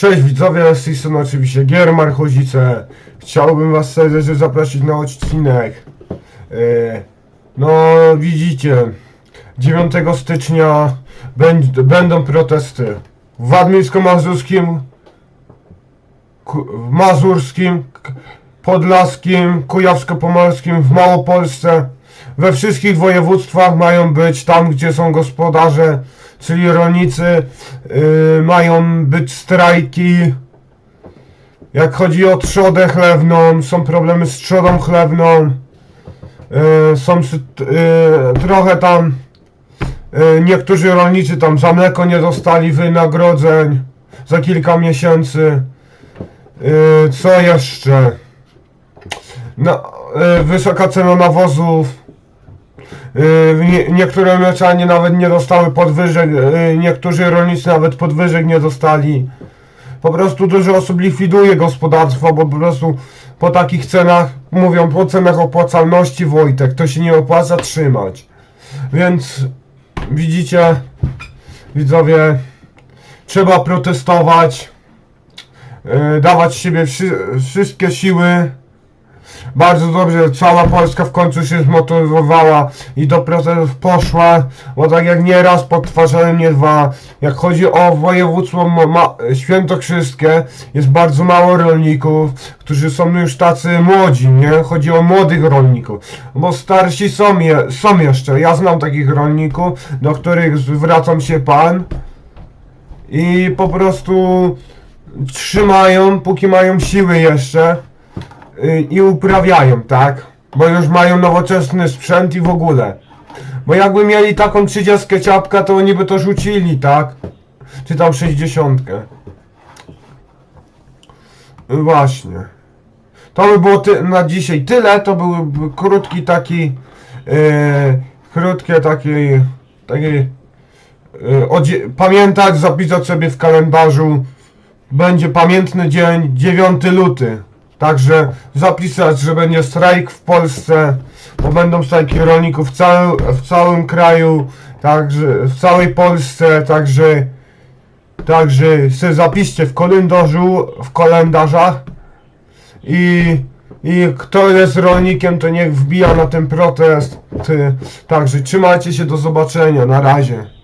Cześć widzowie, z tej strony oczywiście Giermar Chodzice. Chciałbym was serdecznie zaprosić na odcinek. E, No widzicie, 9 stycznia będ- będą protesty w Wadmińsko-Mazurskim, w Mazurskim, Podlaskim, Kujawsko-Pomorskim, w Małopolsce. We wszystkich województwach mają być tam, gdzie są gospodarze, czyli rolnicy, yy, mają być strajki. Jak chodzi o trzodę chlewną, są problemy z trzodą chlewną. Yy, są yy, trochę tam yy, niektórzy rolnicy tam za mleko nie dostali wynagrodzeń za kilka miesięcy. Co jeszcze? No, yy, wysoka cena nawozów. Nie, niektóre mleczarnie nawet nie dostały podwyżek, yy, niektórzy rolnicy nawet podwyżek nie dostali. Po prostu dużo osób likwiduje gospodarstwo, bo po prostu po takich cenach, mówią po cenach opłacalności Wojtek, to się nie opłaca trzymać. Więc widzicie, widzowie, trzeba protestować, yy, dawać siebie wszy, wszystkie siły. Bardzo dobrze, cała Polska w końcu się zmotywowała i do protestów poszła, bo tak jak nieraz podtwarzałem nie dwa, jak chodzi o województwo świętokrzyskie, jest bardzo mało rolników, którzy są już tacy młodzi, nie? Chodzi o młodych rolników, bo starsi są, je, są jeszcze, ja znam takich rolników, do których zwracam się pan i po prostu trzymają, póki mają siły jeszcze i uprawiają, tak? Bo już mają nowoczesny sprzęt i w ogóle. Bo jakby mieli taką 30 ciapka, to oni by to rzucili, tak? Czy tam 60. Y, Właśnie. To by było na dzisiaj tyle. To był krótki taki. Yy, krótkie takie. takie yy, pamiętać, zapisać sobie w kalendarzu. Będzie pamiętny dzień 9 luty. Także zapisać, że będzie strajk w Polsce, bo będą strajki rolników w, całym w całym kraju, także w całej Polsce, także także se zapiszcie w kalendarzu, w kalendarzach i, i kto jest rolnikiem, to niech wbija na ten protest. Także trzymajcie się, do zobaczenia, na razie.